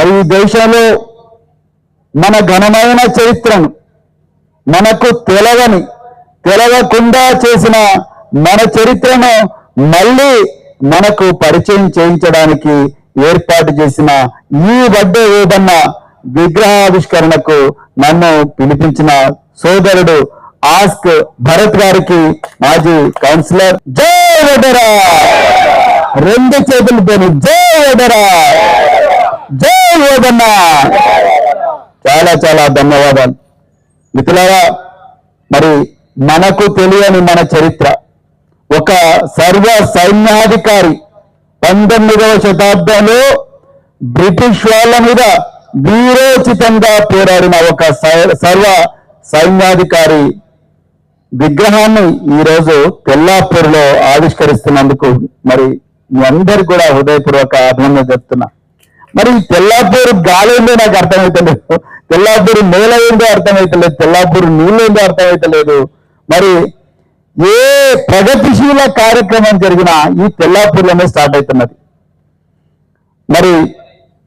మరి ఈ దేశంలో మన ఘనమైన చరిత్రను మనకు తెలవని తెలవకుండా చేసిన మన చరిత్రను మళ్ళీ మనకు పరిచయం చేయించడానికి ఏర్పాటు చేసిన ఈ వడ్డే ఏదన్న విగ్రహావిష్కరణకు నన్ను పిలిపించిన సోదరుడు ఆస్క్ భరత్ గారికి మాజీ కౌన్సిలర్ జై వడ్డరా! రెండు చేతులతోని జై వడరా జై ఓదన్న చాలా చాలా ధన్యవాదాలు. మిత్రులారా మరి మనకు తెలియని మన చరిత్ర. ఒక సర్వ సైన్యాధికారి పంతొమ్మిదవ శతాబ్దంలో బ్రిటిష్ వాళ్ళ మీద వీరోచితంగా పోరాడిన ఒక సై- సర్వ సైన్యాధికారి విగ్రహాన్ని ఈరోజు తెల్లాపూర్లో ఆవిష్కరిస్తున్నందుకు మరి మీ అందరు కూడా హృదయపూర్వక అభినందన చెప్తున్నా. మరి తెల్లాపూరు తెల్లాపూర్ గాలి ఏందో నాకు అర్థమైతలేదు. తెల్లాపూర్ నేల ఏందో అర్థమైతలేదు. తెల్లాపూర్ నీళ్ళు ఏందో అర్థమైతలేదు. మరి ఏ ప్రగతిశీల కార్యక్రమం జరిగినా ఈ తెల్లాపూర్లోనే స్టార్ట్ అవుతున్నది. మరి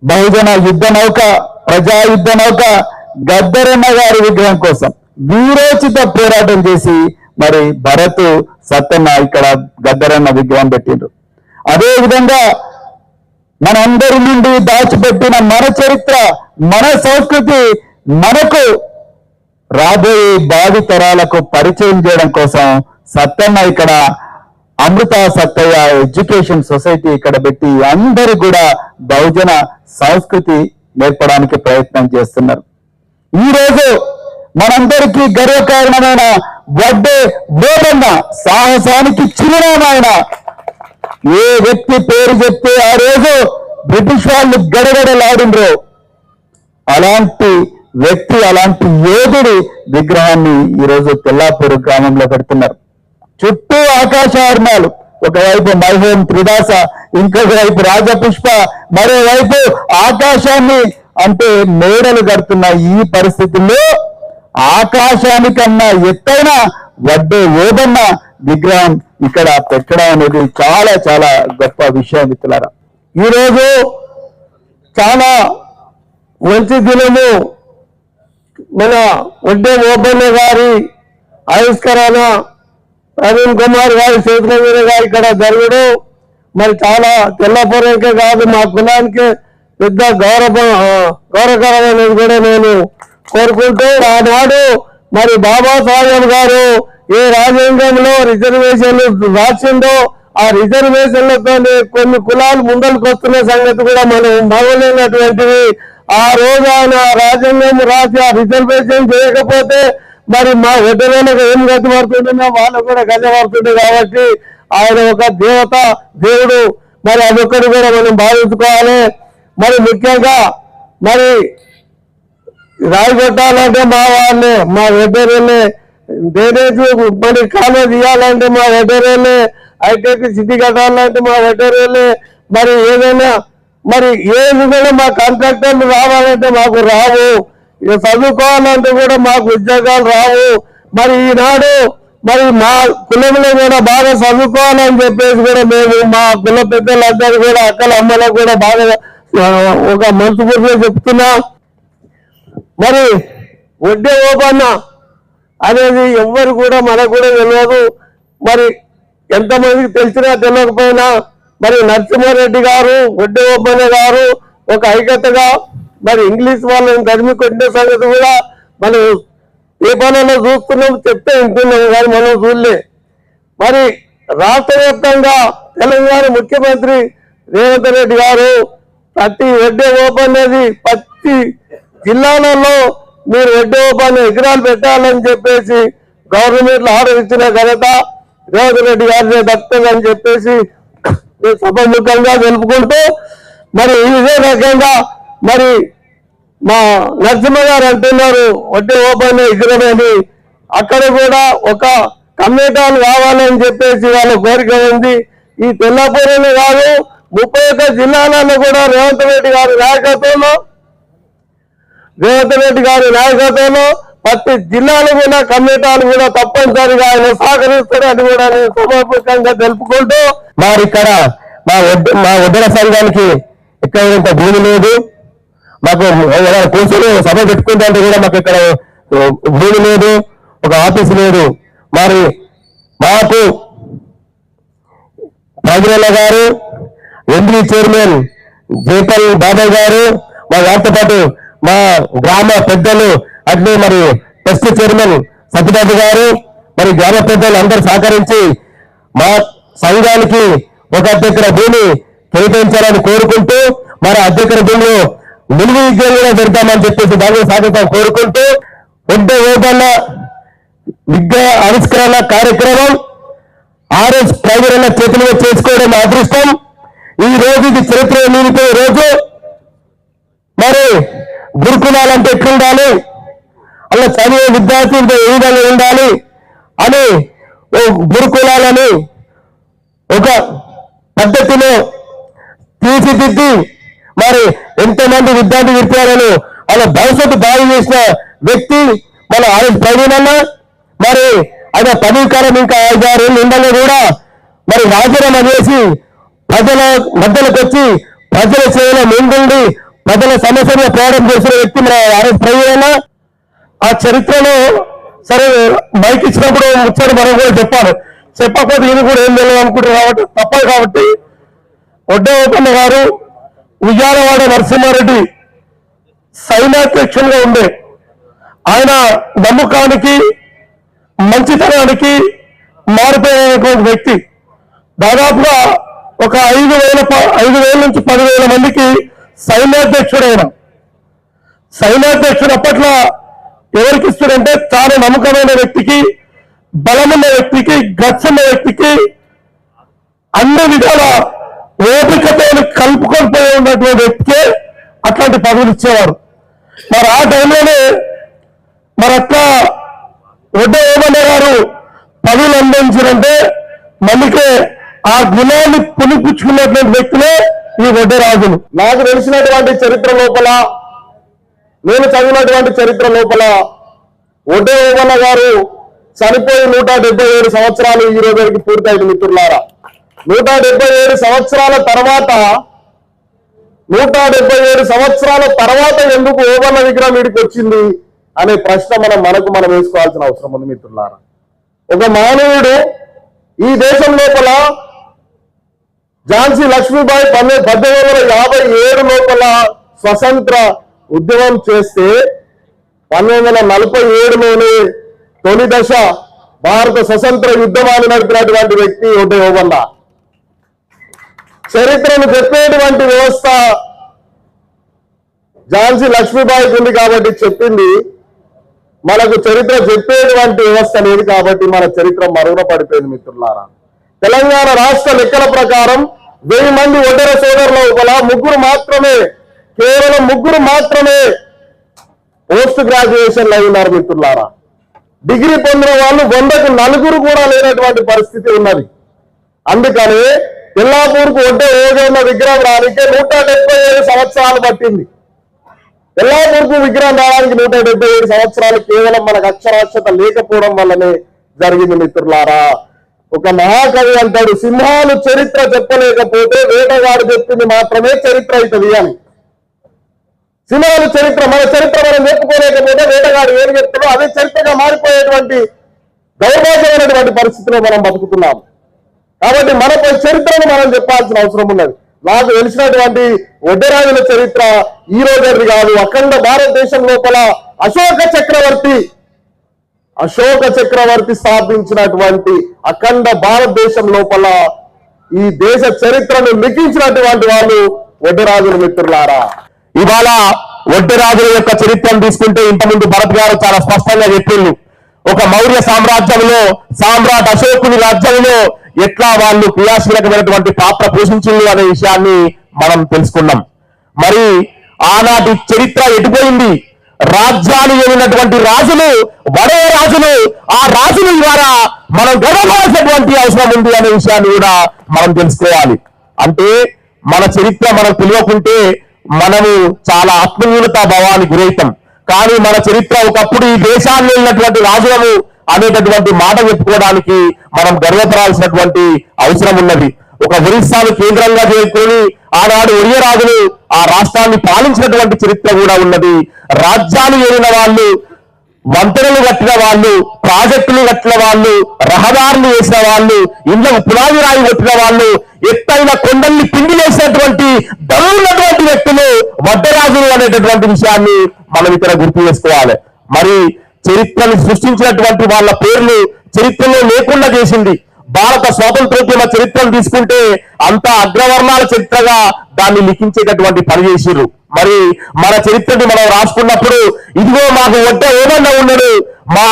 బహుజన యుద్ధ నౌక ప్రజా యుద్ధ నౌక గద్దరన్న గారి విగ్రహం కోసం వీరోచిత పోరాటం చేసి మరి భరత్ సత్తన్న ఇక్కడ గద్దరన్న విగ్రహం పెట్టిండ్రు. అదే విధంగా మనందరి నుండి దాచిపెట్టిన మన చరిత్ర మన సంస్కృతి మనకు రాబోయే భావి తరాలకు పరిచయం చేయడం కోసం సత్తన్న ఇక్కడ అమృత సత్తయ్య ఎడ్యుకేషన్ సొసైటీ ఇక్కడ పెట్టి అందరూ కూడా బహుజన సంస్కృతి నేర్పడానికి ప్రయత్నం చేస్తున్నారు. ఈ రోజు మనందరికీ గర్వకారణమైన వడ్డే బోధన్న సాహసానికి చిరునామాయన ఏ వ్యక్తి పేరు చెప్తే ఆ రోజు బ్రిటిష్ వాళ్ళు గడగడలాడిండ్రో అలాంటి వ్యక్తి అలాంటి యోధుడి విగ్రహాన్ని ఈరోజు తెల్లాపూర్ గ్రామంలో పెడుతున్నారు. చుట్టూ ఆకాశార్ణాలు ఒకవైపు మైహోం త్రిదాస ఇంకొక వైపు రాజపుష్ప మరోవైపు ఆకాశాన్ని అంటే మేడలు కడుతున్న ఈ పరిస్థితుల్లో ఆకాశానికన్నా ఎత్తైన వడ్డే ఏదన్నా విగ్రహం ఇక్కడ పెట్టడం అనేది చాలా చాలా గొప్ప విషయం మిత్రులారా. ఈరోజు చాలా మంచి దినము మన ఒడ్డే ఓపెన్న గారి ఆవిష్కరణ ప్రవీణ్ కుమార్ గారి శేఖరవీర గారి ఇక్కడ జరగడం మరి చాలా తెల్లపూరకే కాదు మా కులానికి పెద్ద గౌరవ గౌరవకరమైనది కూడా నేను కోరుకుంటూ ఆనాడు మరి బాబాసాహెబ్ గారు ఏ రాజ్యాంగంలో రిజర్వేషన్లు రాసిందో ఆ రిజర్వేషన్లతో కొన్ని కులాలు ముందరకు వస్తున్న సంగతి కూడా మనం మగలేనటువంటిది ఆ రోజు ఆయన రాజ్యాంగం రాసి ఆ రిజర్వేషన్ చేయకపోతే మరి మా వెటరేలకు ఏం గతి పడుతుందో వాళ్ళకు కూడా గతి పడుతుంది కాబట్టి ఆయన ఒక దేవత దేవుడు. మరి అదొక్కటి కూడా మనం భావించుకోవాలి. మరి ముఖ్యంగా మరి రాయగొట్టాలంటే మా వాళ్ళే మా వెటరేలే డ్రైనేజ్ మరి కాలువ తీయాలంటే మా వెటరేలే హైటెక్ సిటీ కట్టాలంటే మా వెటరేలే మరి ఏదైనా మరి ఏది కూడా మా కాంట్రాక్టర్లు రావాలంటే మాకు రావు. ఇక చదువుకోవాలంటే కూడా మాకు ఉద్యోగాలు రావు. మరి ఈనాడు మరి మా కులంలో కూడా బాగా చదువుకోవాలని చెప్పేసి కూడా మేము మా కుల పెద్దలందరూ కూడా అక్కల అమ్మలకు కూడా బాగా ఒక మంచి చెప్తున్నా. మరి వడ్డే ఓపన్న అనేది ఎవ్వరు కూడా మనకు కూడా తెలియదు. మరి ఎంతమందికి తెలిసినా తెలియకపోయినా మరి నరసింహారెడ్డి గారు వడ్డే ఓపన్న గారు ఒక ఐక్యతగా మరి ఇంగ్లీష్ వాళ్ళని తరిమి కొట్టిన సంగతి కూడా మనం పేపర్లలో చూస్తున్నాం చెప్తే వింటున్నాం కానీ మనం చూడలే. మరి రాష్ట్ర వ్యాప్తంగా తెలంగాణ ముఖ్యమంత్రి రేవంత్ రెడ్డి గారు ప్రతి వడ్డే ఓపెన్ అనేది ప్రతి జిల్లాలలో మీరు ఎడ్డో ఓపెన్ ఎకరాలు పెట్టాలని చెప్పేసి గవర్నమెంట్ ఆర్డర్ ఇచ్చిన ఘనత రేవంత్ రెడ్డి గారిని దక్కుతుందని చెప్పేసి నేను సభముఖంగా తెలుపుకుంటూ మరి ఇదే రకంగా మరి మా నరసింహ గారు అంటున్నారు వడ్డీ ఓపెన్ ఎగురమని అక్కడ కూడా ఒక కమ్మేటాలు కావాలని చెప్పేసి వాళ్ళ కోరిక ఉంది. ఈ తెల్లపూరని కాదు ముప్పై ఒక్క జిల్లాలలో కూడా రేవంత్ రెడ్డి గారి నాయకత్వంలో రేవంత్ రెడ్డి గారి నాయకత్వంలో ప్రతి జిల్లాలో కూడా కమ్మేటాలు కూడా తప్పనిసరిగా ఆయన సహకరిస్తారని కూడా నేను సమర్పకంగా తెలుపుకుంటూ మరి ఇక్కడ మా మా ఉద్దర సంఘానికి ఎక్కడంత భూమి లేదు. మాకు కూర్చొని సభ పెట్టుకుంటే అంటే కూడా మాకు ఇక్కడ భూమి లేదు ఒక ఆఫీస్ లేదు. మరి మాకు రాజుల గారు ఎంపీ చైర్మన్ జైపల్ బాబాయ్ గారు మా వారితో పాటు మా గ్రామ పెద్దలు అట్లే మరి ట్రస్ట్ చైర్మన్ సత్యబాబు గారు మరి గ్రామ పెద్దలు అందరూ సహకరించి మా సంఘానికి ఒక అధ్యక్ష భూమి కేటాయించాలని కోరుకుంటూ మరి అధ్యక్ష భూమిలో నిలువ విద్యలు పెడతామని చెప్పేసి దాని సాగుతాం కోరుకుంటూ పెద్ద ఓటర్ల విగ్రహ ఆవిష్కరణ కార్యక్రమం ఆర్ఎస్ ప్రైవేట్ చేతులుగా చేసుకోవడం అదృష్టం. ఈ రోజు ఇది చరిత్ర నిలిపే రోజు. మరి గురుకులాలంటే ఎట్లుండాలి అలా చదివే విద్యార్థులతో ఏ విధంగా ఉండాలి? అని ఓ గురుకులాలని ఒక పద్ధతిలో తీర్చిదిద్ది మరి ఎంతమంది విద్యార్థి విద్యార్థులను అలా భవిష్యత్తు బాగు చేసిన వ్యక్తి మన ఆయన ప్రవీణన్న మరి ఆయన పదవి ఇంకా ఐదారేళ్ళు ఉండగా కూడా మరి రాజీనామా చేసి ప్రజల మధ్యలోకి వచ్చి ప్రజల సేవలో ముందుండి ప్రజల సమస్యలు పోవడం చేసిన వ్యక్తి మన ఆర్ఎస్ ప్రవీణ ఆ చరిత్రలో సరే మైక్ ఇచ్చినప్పుడు వచ్చాడు మనం కూడా చెప్పాలి. చెప్పకపోతే ఇది కూడా ఏం తెలియదు అనుకుంటారు కాబట్టి తప్పదు కాబట్టి ఒడ్డే గారు ఉయ్యాలవాడ నరసింహారెడ్డి సైనాధ్యక్షులుగా ఉండే. ఆయన నమ్మకానికి మంచితనానికి మారిపోయినటువంటి వ్యక్తి. దాదాపుగా ఒక ఐదు వేల ప- ఐదు వేల నుంచి పదివేల మందికి శైలాధ్యక్షుడైన శైలాధ్యక్షుడు అప్పట్లో ఎవరికి ఇస్తుడంటే చాలా నమ్మకమైన వ్యక్తికి బలమున్న వ్యక్తికి గట్స్ వ్యక్తికి అన్ని విధాల ఓపికతో కలుపుకొని పోయి ఉన్నటువంటి వ్యక్తికే అట్లాంటి పదవులు ఇచ్చేవారు. మరి ఆ టైంలోనే మరి అట్లా వడ్డ ఏమన్న గారు పదవులు అందించారంటే మనకి ఆ గుణాన్ని పునిపించుకున్నటువంటి వ్యక్తులే ఈ వడ్డ రాజులు. నాకు తెలిసినటువంటి చరిత్ర లోపల నేను చదివినటువంటి చరిత్ర లోపల ఒడ్డే ఓమన్న గారు చనిపోయి నూట డెబ్బై ఏడు సంవత్సరాలు ఈ రోజుకి పూర్తయింది మిత్రులారా. నూట డెబ్బై ఏడు సంవత్సరాల తర్వాత నూట డెబ్బై ఏడు సంవత్సరాల తర్వాత ఎందుకు ఓమన్న విగ్రహం ఇడికి వచ్చింది అనే ప్రశ్న మనం మనకు మనం వేసుకోవాల్సిన అవసరం ఉంది మిత్రులారా. ఒక మానవుడు ఈ దేశం లోపల ఝాన్సీ లక్ష్మీబాయి పన్నె పద్దెనిమిది వందల యాభై ఏడు లోపల స్వతంత్ర ఉద్యమం చేస్తే పంతొమ్మిది వందల నలభై ఏడులోనే తొలి దశ భారత స్వతంత్ర యుద్ధమాన్ని నడిపినటువంటి వ్యక్తి ఒడ్డే చరిత్రను చెప్పేటువంటి వ్యవస్థ ఝాన్సీ లక్ష్మీబాయికి ఉంది కాబట్టి చెప్పింది. మనకు చరిత్ర చెప్పేటువంటి వ్యవస్థ లేదు కాబట్టి మన చరిత్ర మరుగున పడిపోయింది మిత్రులారా. తెలంగాణ రాష్ట్ర లెక్కల ప్రకారం వెయ్యి మంది ఒడ్డర సోదరుల లోపల ముగ్గురు మాత్రమే కేవలం ముగ్గురు మాత్రమే పోస్ట్ గ్రాడ్యుయేషన్ అయినారు మిత్రులారా. డిగ్రీ పొందిన వాళ్ళు వందకు నలుగురు కూడా లేనటువంటి పరిస్థితి ఉన్నది. అందుకని ఎల్లాపూర్కు ఒడ్డే ఏదైనా విగ్రహం రానికే నూట డెబ్బై ఏడు సంవత్సరాలు పట్టింది. ఎల్లాపూర్కు విగ్రహం రావడానికి నూట డెబ్బై ఏడు సంవత్సరాలు కేవలం మనకు అక్షరాస్యత లేకపోవడం వల్లనే జరిగింది మిత్రులారా. ఒక మహాకవి అంటాడు సింహాలు చరిత్ర చెప్పలేకపోతే వేటగాడు చెప్పింది మాత్రమే చరిత్ర అవుతుంది అని. సింహాలు చరిత్ర మన చరిత్ర మనం చెప్పుకోలేకపోతే వేటగాడు ఏం చెప్తాడో అదే చరిత్రగా మారిపోయేటువంటి దౌర్భాగ్యమైనటువంటి పరిస్థితిలో మనం బతుకుతున్నాం. కాబట్టి మనపై చరిత్రను మనం చెప్పాల్సిన అవసరం ఉన్నది. నాకు తెలిసినటువంటి వడ్డరాజుల చరిత్ర ఈ రోజు కాదు. అఖండ భారతదేశం లోపల అశోక చక్రవర్తి అశోక చక్రవర్తి స్థాపించినటువంటి అఖండ భారతదేశం లోపల ఈ దేశ చరిత్రను లిఖించినటువంటి వాళ్ళు వడ్డరాజుల మిత్రులారా. ఇవాళ వడ్డరాజుల యొక్క చరిత్రను తీసుకుంటే ఇంతకుముందు భరత్ గారు చాలా స్పష్టంగా చెప్పిండు. ఒక మౌర్య సామ్రాజ్యంలో సామ్రాట్ అశోకుని రాజ్యంలో ఎట్లా వాళ్ళు క్రియాశీలకమైనటువంటి పాత్ర పోషించింది అనే విషయాన్ని మనం తెలుసుకున్నాం. మరి ఆనాటి చరిత్ర ఎటుపోయింది? రాజ్యాలు ఏమినటువంటి రాజులు వడే రాజులు ఆ రాజుల ద్వారా మనం గర్వపడాల్సినటువంటి అవసరం ఉంది అనే విషయాన్ని కూడా మనం తెలుసుకోవాలి. అంటే మన చరిత్ర మనం తెలియకుంటే మనము చాలా ఆత్మన్యూనతా భావానికి గురవుతాం. కానీ మన చరిత్ర ఒకప్పుడు ఈ దేశాల్లో ఉన్నటువంటి రాజులను అనేటటువంటి మాట చెప్పుకోవడానికి మనం గర్వపడాల్సినటువంటి అవసరం ఉన్నది. ఒక ఒరిస్సాను కేంద్రంగా చేసుకొని ఆనాడు ఒరియరాజులు ఆ రాష్ట్రాన్ని పాలించినటువంటి చరిత్ర కూడా ఉన్నది. రాజ్యాలు ఏలిన వాళ్ళు వంతెనలు కట్టిన వాళ్ళు ప్రాజెక్టులు కట్టిన వాళ్ళు రహదారులు వేసిన వాళ్ళు ఇంట్లో పునాది రాయి కొట్టిన వాళ్ళు ఎత్తైన కొండల్ని పిండి వేసినటువంటి దమ్మున్నటువంటి వ్యక్తులు వడ్డరాజులు అనేటటువంటి విషయాన్ని మనం ఇక్కడ గుర్తు చేసుకోవాలి. మరి చరిత్రను సృష్టించినటువంటి వాళ్ళ పేర్లు చరిత్రలో లేకుండా చేసింది. భారత స్వాతంత్రోద్యమ చరిత్రను తీసుకుంటే అంత అగ్రవర్ణాల చరిత్రగా దాన్ని లిఖించేటటువంటి పని చేసిర్రు. మరి మన చరిత్రని మనం రాసుకున్నప్పుడు ఇదిగో మాకు వద్ద ఏమన్నా ఉన్నాడు? మా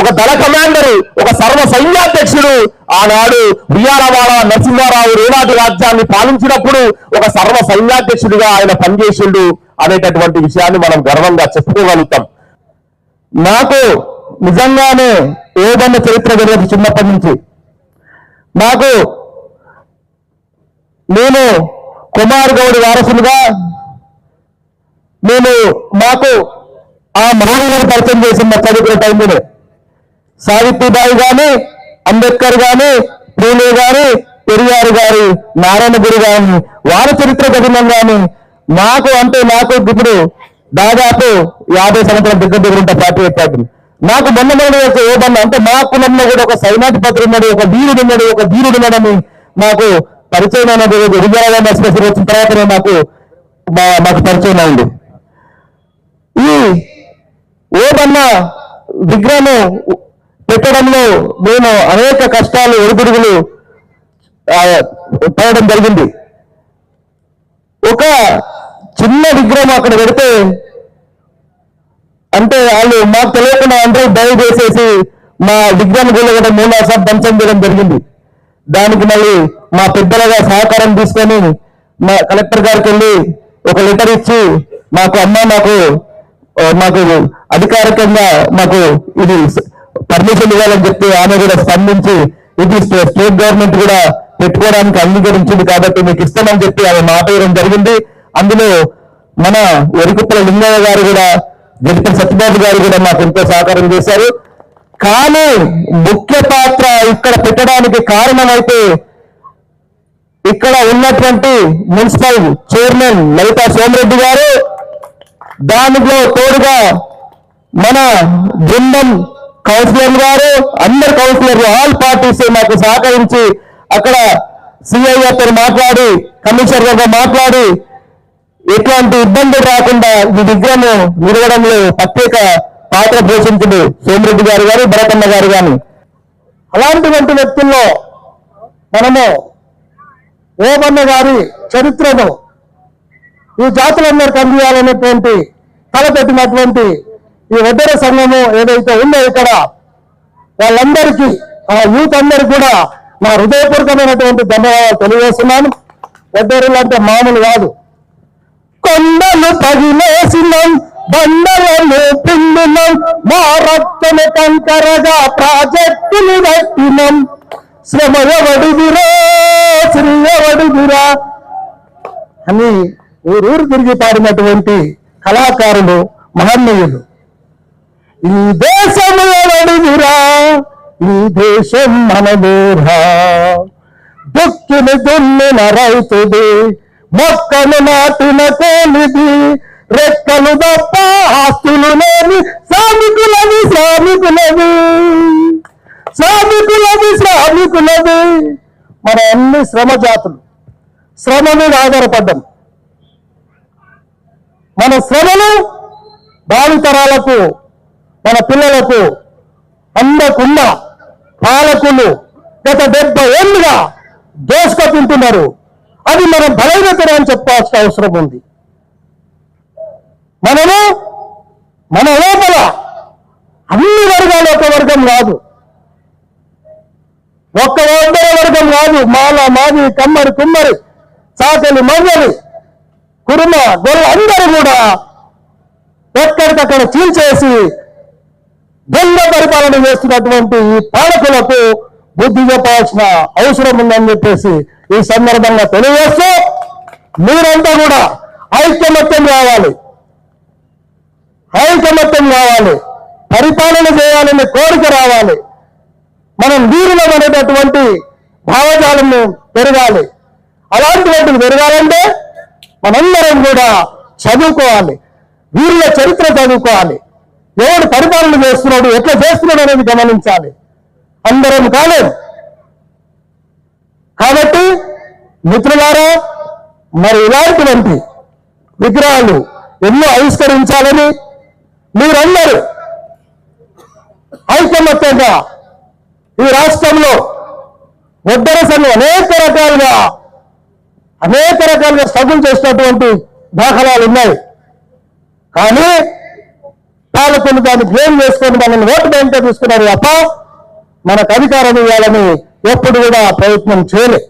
ఒక దళ కమాండరు ఒక సర్వ సైన్యాధ్యక్షుడు ఆనాడు వియారవాడ నరసింహారావు రేనాటి రాజ్యాన్ని పాలించినప్పుడు ఒక సర్వ సైన్యాధ్యక్షుడిగా ఆయన పనిచేసిండు అనేటటువంటి విషయాన్ని మనం గర్వంగా చెప్పుకోగలుగుతాం. నాకు నిజంగానే ఏదన్న చరిత్ర తెలియదు చిన్నప్పటి నుంచి? నాకు నేను కుమార్ గౌడ్ వారసులుగా నేను మాకు ఆ మహానీయులను పరిచయం చేసిన చదువుకునే టైంలో సావిత్రిబాయి గాని అంబేద్కర్ గాని పూలే గారి పెరియారు గారి నారాయణ గురి గాని వారి చరిత్ర చదివినాం గాని నాకు అంటే నాకు ఇప్పుడు దాదాపు యాభై సంవత్సరాల దగ్గర దగ్గర ఉంటే పార్టీ పార్టీ నాకు మొన్న మొన్న ఒక ఏదన్నా అంటే మా కులంలో కూడా ఒక సైనాధిపతి ఉన్నాడు ఒక వీరుడు ఉన్నాడు ఒక ధీరుడు ఉన్నాడని నాకు పరిచయం అనేది విజయనగరం ఎక్స్ప్రెస్ వచ్చిన తర్వాతనే నాకు మాకు పరిచయం అయింది. ఈ ఓబన్న విగ్రహం పెట్టడంలో నేను అనేక కష్టాలు ఒడిదుడుగులు పడడం జరిగింది. ఒక చిన్న విగ్రహం అక్కడ పెడితే అంటే వాళ్ళు మాకు తెలియకుండా అందరూ దయ చేసేసి మా విగ్రహం కూడా మూడు సార్లు ధ్వంసం చేయడం జరిగింది. దానికి మళ్ళీ మా పెద్దలుగా సహకారం తీసుకొని మా కలెక్టర్ గారికి వెళ్ళి ఒక లెటర్ ఇచ్చి మాకు అమ్మ మాకు మాకు అధికారికంగా మాకు ఇది పర్మిషన్ ఇవ్వాలని చెప్పి ఆమె కూడా స్పందించి ఇది స్టే- స్టేట్ గవర్నమెంట్ కూడా పెట్టుకోవడానికి అంగీకరించింది కాబట్టి మీకు ఇస్తామని చెప్పి ఆమె మాట ఇవ్వడం జరిగింది. అందులో మన ఎరుకుప్పల లింగయ్య గారు కూడా జగన్ సత్యబాబు గారు కూడా మాకు ఎంతో సహకారం చేశారు. కానీ ముఖ్య పాత్ర ఇక్కడ పెట్టడానికి కారణమైతే ఇక్కడ ఉన్నటువంటి మున్సిపల్ చైర్మన్ లలితా సోమరెడ్డి గారు. దానిలో తోడుగా మన బృందం కౌన్సిలర్ గారు అందరు కౌన్సిలర్లు ఆల్ పార్టీస్ మాకు సహకరించి అక్కడ సిఐతో మాట్లాడి కమిషనర్ గారితో మాట్లాడి ఎట్లాంటి ఇబ్బందులు రాకుండా ఈ విగ్రహం నిలవడంలో ప్రత్యేక పాత్ర పోషించింది సోమిరెడ్డి గారు గారు భరతమ్మ గారు గాని. అలాంటివంటి వ్యక్తుల్లో మనము ఓబన్న గారి చరిత్రను ఈ జాతులందరికీ అందియాలనేటువంటి తలపెట్టినటువంటి ఈ ఉద్దర సంఘము ఏదైతే ఉందో ఇక్కడ వాళ్ళందరికీ ఆ యూత్ అందరికీ కూడా నా హృదయపూర్వకమైనటువంటి ధన్యవాదాలు తెలియజేస్తున్నాను. వడ్డేరులు అంటే మామూలు కాదు. కొండలు పగిలేసినాం బండలను పిండినం మా రక్తము కంకరగా ప్రాజెక్టులు కట్టినం. శ్రమ ఎవడిదిరా? శ్రీ ఎవడిదిరా? అని ఊరూరు తిరిగి పాడినటువంటి కళాకారులు మహనీయులు. ఈ దేశం ఎవడిదిరా? ఈ దేశం మనదేరా దుక్కిని దున్నిన రైతుది మొక్కలు నాటిన కోలిది రెక్కలు తప్ప ఆస్తులు లేని శ్రామికులది శ్రామికులది. శ్రామికులది శ్రామికులది. మన అన్ని శ్రమ జాతులు శ్రమ మీద ఆధారపడ్డం. మన శ్రమను భావితరాలకు మన పిల్లలకు అందకుండా పాలకులు గత డెబ్బై ఏళ్ళుగా దోసుక తింటున్నారు అది మనం బలహీనతనే అని చెప్పాల్సిన అవసరం ఉంది. మనము మన లోపల అన్ని వర్గాల ఒక వర్గం కాదు. ఒక్క ఒక్కరే వర్గం కాదు. మాల మాది కమ్మరి కుమ్మరి చాకలి మంగలి కురుమ గొల్ల అందరూ కూడా ఎక్కడికక్కడ చీల్చేసి దొంగ పరిపాలన చేస్తున్నటువంటి ఈ పాలకులకు బుద్ధి చెప్పాల్సిన అవసరం ఉందని చెప్పేసి ఈ సందర్భంగా తెలియజేస్తూ మీరంతా కూడా ఐకమత్యం కావాలి. ఐకమత్యం కావాలి. పరిపాలన చేయాలనే కోరిక రావాలి. మనం వీరులం అనేటటువంటి భావజాలం పెరగాలి. అలాంటివంటివి పెరగాలంటే మనందరం కూడా చదువుకోవాలి. వీరుల చరిత్ర చదువుకోవాలి. ఎవడు పరిపాలన చేస్తున్నాడు ఎట్లా చేస్తున్నాడు అనేది గమనించాలి. అందరం కాలేదు కాబట్టి మిత్రులారా మరి ఇలాంటివంటి విగ్రహాలు ఎన్నో ఆవిష్కరించాలని మీరందరూ ఐకమత్యంగా ఈ రాష్ట్రంలో ఉద్దర అనేక రకాలుగా అనేక రకాలుగా స్ట్రగుల్ చేసినటువంటి దాఖలాలు ఉన్నాయి. కానీ పాలకులు దాన్ని బ్లేమ్ చేసుకొని మనల్ని ఓటు బ్యాంక్ తీసుకున్నారు తప్ప మనకు అధికారం ఇవ్వాలని ఎప్పుడు కూడా ప్రయత్నం చేయలే.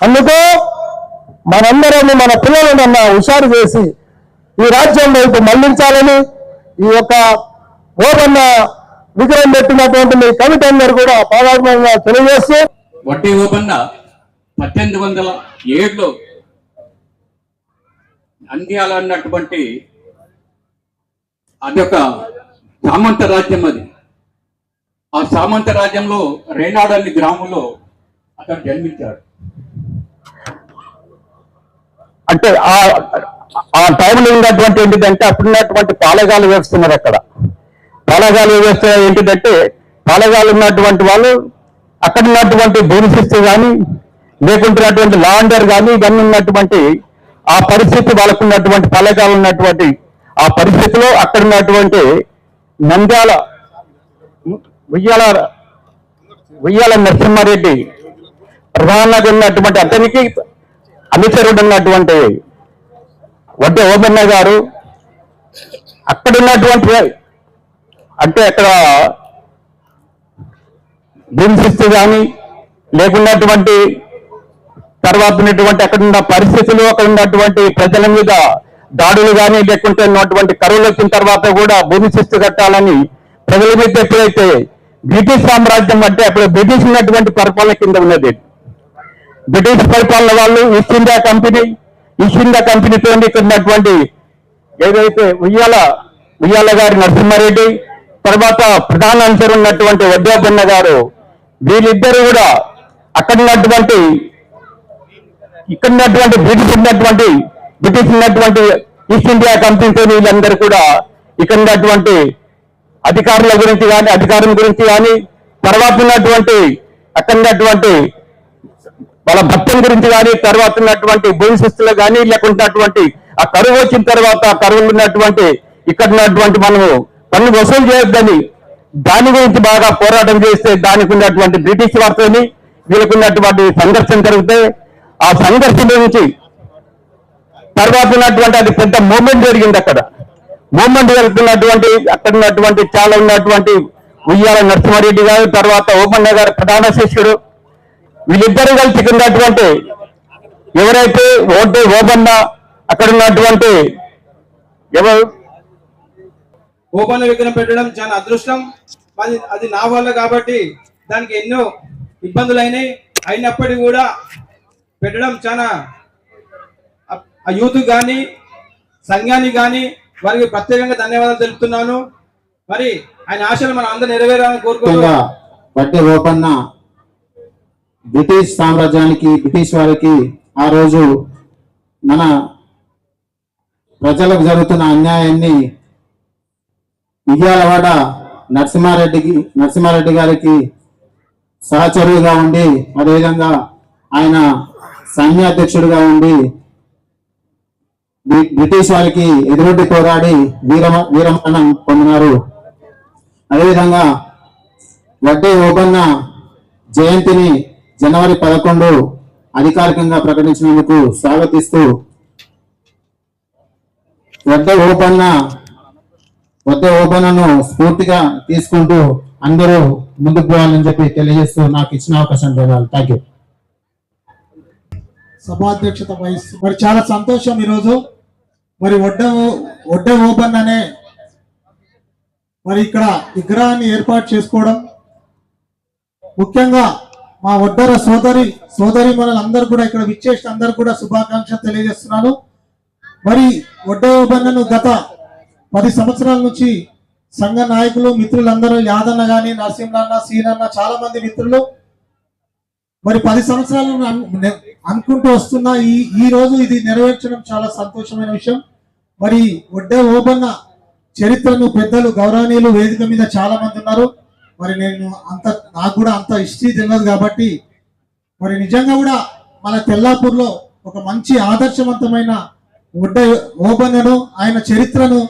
అందుకు మనందరం మన పిల్లలను హుషారు చేసి ఈ రాజ్యం వైపు మళ్ళించాలని ఈ యొక్క ఓపెన్న విగ్రహం పెట్టినటువంటి మీ కమిటీ అందరూ కూడా పాదాత్మకంగా తెలియజేస్తూ వడ్డీ ఓపెన్న పద్దెనిమిది వందల ఏడులో నంద్యాల అన్నటువంటి ఒక సామంత రాజ్యం అది. ఆ సామంత రాజ్యంలో రేనాడు అనే గ్రామంలో అతను జన్మించాడు. అంటే ఆ టైంలో ఉన్నటువంటి ఏంటిదంటే అప్పుడు ఉన్నటువంటి పాలగాలు వేస్తున్నారు అక్కడ. పాలగాలు వ్యవస్థ ఏంటిదంటే పాలగాలు ఉన్నటువంటి వాళ్ళు అక్కడ ఉన్నటువంటి భూమిశిస్తు కానీ లేకుంటున్నటువంటి లాండర్ కానీ ఇవన్నీ ఉన్నటువంటి ఆ పరిస్థితి వాళ్ళకున్నటువంటి పాలగాలు ఉన్నటువంటి ఆ పరిస్థితిలో అక్కడ ఉన్నటువంటి నంద్యాల ఉయ్యాల ఉయ్యాల నరసింహారెడ్డి ప్రధానంగా ఉన్నటువంటి అతనికి అనుచరుడు ఉన్నటువంటి వడ్డే ఓబన్న గారు అక్కడ ఉన్నటువంటి అంటే అక్కడ హింసిస్తూ కానీ లేకున్నటువంటి తర్వాత ఉన్నటువంటి అక్కడ ఉన్న పరిస్థితులు అక్కడ ఉన్నటువంటి ప్రజల మీద దాడులు కానీ లేకుంటే ఉన్నటువంటి కరువులు వచ్చిన తర్వాత కూడా భూమి శిస్తు కట్టాలని ప్రజల మీద ఎప్పుడైతే బ్రిటిష్ సామ్రాజ్యం అంటే అప్పుడు బ్రిటిష్ ఉన్నటువంటి పరిపాలన కింద ఉన్నది. బ్రిటిష్ పరిపాలన వాళ్ళు East India company East India కంపెనీతో ఇక్కడ ఉన్నటువంటి ఏదైతే ఉయ్యాల ఉయ్యాల గారి నరసింహారెడ్డి తర్వాత ప్రధాన అంశం ఉన్నటువంటి వడ్డాపన్న గారు వీళ్ళిద్దరూ కూడా అక్కడ ఉన్నటువంటి ఇక్కడ ఉన్నటువంటి బ్రిటిష్ ఉన్నటువంటి బ్రిటిష్ ఉన్నటువంటి ఈస్ట్ ఇండియా కంపెనీతో వీళ్ళందరూ కూడా ఇక్కడ ఉన్నటువంటి అధికారుల గురించి కానీ అధికారం గురించి కానీ తర్వాత ఉన్నటువంటి అక్కడ ఉన్నటువంటి వాళ్ళ భక్తుల గురించి కానీ తర్వాత ఉన్నటువంటి భూమిశిస్తులు కానీ లేకుంటున్నటువంటి ఆ కరువు వచ్చిన తర్వాత ఆ కరువులు ఉన్నటువంటి ఇక్కడ ఉన్నటువంటి మనము పన్ను వసూలు చేయొద్దని దాని గురించి బాగా పోరాటం చేస్తే దానికి ఉన్నటువంటి బ్రిటిష్ వారితోని వీళ్ళకు ఉన్నటువంటి సంఘర్షణ జరిగితే ఆ సంఘర్షణ నుంచి తర్వాత ఉన్నటువంటి అది పెద్ద మూమెంట్ జరిగింది అక్కడ. మూమెంట్ జరుగుతున్నటువంటి అక్కడ ఉన్నటువంటి చాలా ఉన్నటువంటి ఉయ్యాల నరసింహారెడ్డి గారు తర్వాత ఓమన్న గారు ప్రధాన శిష్యుడు వీళ్ళిద్దరూ కలిసి ఉన్నటువంటి ఎవరైతే ఓటు ఓబన్న అక్కడ ఉన్నటువంటి ఎవరు? ఓపెన్ విగ్రహం పెట్టడం చాలా అదృష్టం. అది అది నా వల్ల కాబట్టి దానికి ఎన్నో ఇబ్బందులు అయినాయి. అయినప్పటికీ కూడా పెట్టడం చాలా ఆ యూత్ కానీ సంఘానికి కానీ వారికి ప్రత్యేకంగా ధన్యవాదాలు తెలుపుతున్నాను. మరి ఆయన ఆశలు మనం అందరూ నెరవేరాలని కోరుకుంటూ ముఖ్యంగా ఓపన్న బ్రిటిష్ సామ్రాజ్యానికి బ్రిటిష్ వారికి ఆ రోజు మన ప్రజలకు జరుగుతున్న అన్యాయాన్ని ఇయ్యాలవాడ నరసింహారెడ్డికి నరసింహారెడ్డి గారికి సహచరువుగా ఉండి అదేవిధంగా ఆయన సైన్యాధ్యక్షుడిగా ఉండి బ్రిటిష్ వారికి ఎదురొడ్డి పోరాడి వీరమ వీరమరణం పొందినారు. అదేవిధంగా వడ్డే ఓబన్న జయంతిని జనవరి పదకొండు అధికారికంగా ప్రకటించినందుకు స్వాగతిస్తూ వద్ద ఓబన్న వద్ద ఓబన్నను స్ఫూర్తిగా తీసుకుంటూ అందరూ ముందుకు పోవాలని చెప్పి తెలియజేస్తూ నాకు ఇచ్చిన అవకాశం ధన్యవాదాలు. థ్యాంక్ యూ సభాధ్యక్షత వహిస్తూ మరి చాలా సంతోషం ఈరోజు. మరి ఒడ్డ ఒడ్డ ఓపెన్ అనే మరి ఇక్కడ విగ్రహాన్ని ఏర్పాటు చేసుకోవడం. ముఖ్యంగా మా ఒడ్డర సోదరి సోదరి మనలందరూ కూడా ఇక్కడ విచ్చేసిన అందరూ కూడా శుభాకాంక్షలు తెలియజేస్తున్నాను. మరి ఒడ్డ ఓపెన్ను గత పది సంవత్సరాల నుంచి సంఘ నాయకులు మిత్రులందరూ యాదన్న కానీ నరసింహన్న సీనన్న చాలా మంది మిత్రులు. మరి పది సంవత్సరాలు అనుకుంటూ వస్తున్న ఈ ఈ రోజు ఇది నెరవేర్చడం చాలా సంతోషమైన విషయం. మరి ఒడ్డే ఓబన్న చరిత్రను పెద్దలు గౌరవనీయులు వేదిక మీద చాలా మంది ఉన్నారు. మరి నేను అంత నాకు కూడా అంత హిస్టరీ తెలియదు కాబట్టి మరి నిజంగా కూడా మన తెల్లాపూర్లో ఒక మంచి ఆదర్శవంతమైన ఒడ్డ ఓబన్నను ఆయన చరిత్రను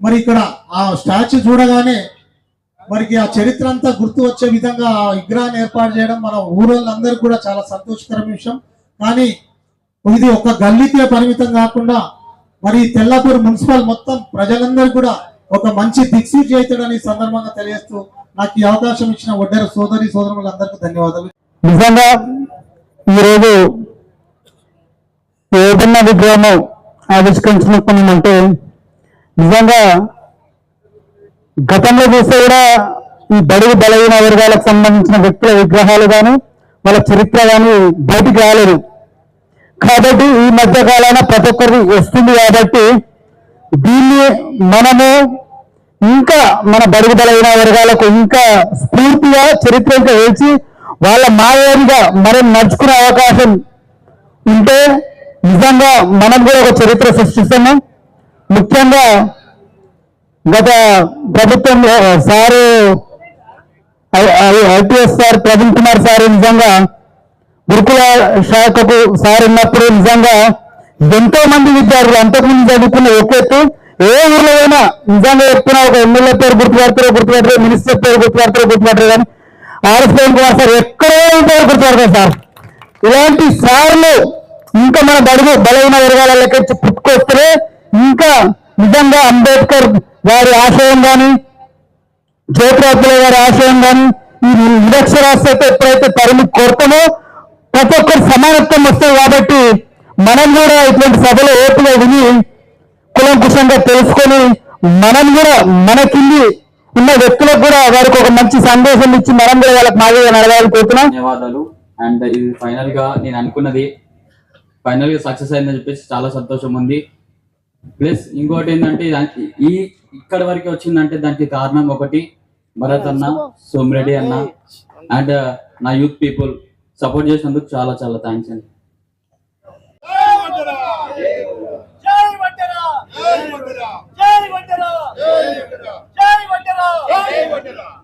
మరి ఇక్కడ ఆ స్టాచ్యూ చూడగానే మరికి ఆ చరిత్ర అంతా గుర్తు వచ్చే విధంగా ఆ విగ్రహాన్ని ఏర్పాటు చేయడం మన ఊరోళ్ళందరూ కూడా చాలా సంతోషకరమైన విషయం. కానీ ఇది ఒక గల్లీకే పరిమితం కాకుండా మరి తెల్లాపూర్ మున్సిపల్ మొత్తం ప్రజలందరూ కూడా ఒక మంచి దిక్సూచి అవుతాడని సందర్భంగా తెలియజేస్తూ నాకు ఈ అవకాశం ఇచ్చిన ఒడ్డర సోదరి సోదరులందరికీ ధన్యవాదాలు. నిజంగా ఈరోజు ఏదన్నా విగ్రహం అంటే నిజంగా గతంలో చూస్తే కూడా ఈ బడుగు బలహీన వర్గాలకు సంబంధించిన వ్యక్తుల విగ్రహాలు కానీ వాళ్ళ చరిత్ర కానీ బయటికి రాలేదు. కాబట్టి ఈ మధ్య కాలాన ప్రతి ఒక్కరికి వస్తుంది కాబట్టి దీన్ని మనము ఇంకా మన బడుగు వర్గాలకు ఇంకా స్ఫూర్తిగా చరిత్ర ఇంకా వేసి వాళ్ళ మాయారిగా మనం నడుచుకునే అవకాశం ఉంటే నిజంగా మనం కూడా ఒక చరిత్ర సృష్టిస్తున్నాం ముఖ్యంగా గత ప్రభుత్వంలో sir IPS sir Praveen Kumar sir నిజంగా గురుకుల శాఖకు సార్ ఉన్నప్పుడు నిజంగా ఎంతో మంది విద్యార్థులు అంతకుముందు చదువుకున్న ఒక ఏ ఊర్లో అయినా నిజంగా చెప్తున్నా ఒక ఎమ్మెల్యే పేరు గుర్తుపడతారో గుర్తుపడతారో మినిస్టర్ పేరు గుర్తుపడతారో గుర్తుపడతారు కానీ ఆర్ఎస్ ప్రవీణ్ కుమార్ సార్ ఎక్కడో గుర్తుపడతారు సార్. ఇలాంటి సార్లు ఇంకా మన బడుగు బలహీన వర్గాల లెక్క పుట్టుకొస్తే ఇంకా నిజంగా అంబేద్కర్ వారి ఆశయం కానీ జ్యోతిరాత్రుల గారి ఆశయం కానీ ఈ నిరక్షరాస్యత ఎప్పుడైతే తరిమి కొడతామో ప్రతి ఒక్కరు సమానత్వం వస్తుంది కాబట్టి మనం కూడా ఇటువంటి సభలో ఓపుగా విని కులంకుశంగా తెలుసుకొని మనం కూడా మన కింది ఉన్న వ్యక్తులకు కూడా వారికి ఒక మంచి సందేశం ఇచ్చి మనం కూడా వాళ్ళకి మాదిరిగా నడవాలని కోరుతున్నాం. ధన్యవాదాలు. అండ్ ఇది ఫైనల్గా నేను అనుకున్నది. ఫైనల్గా సక్సెస్ అయిందని చెప్పేసి చాలా సంతోషం ఉంది. ప్లస్ ఇంకోటి ఏంటంటే దానికి ఈ ఇక్కడ వరకు వచ్చిందంటే దానికి కారణం ఒకటి. భరత్ అన్న సోమిరెడ్డి అన్న అండ్ uh, నా యూత్ పీపుల్ సపోర్ట్ చేసినందుకు చాలా చాలా థ్యాంక్స్ అండి. జై జై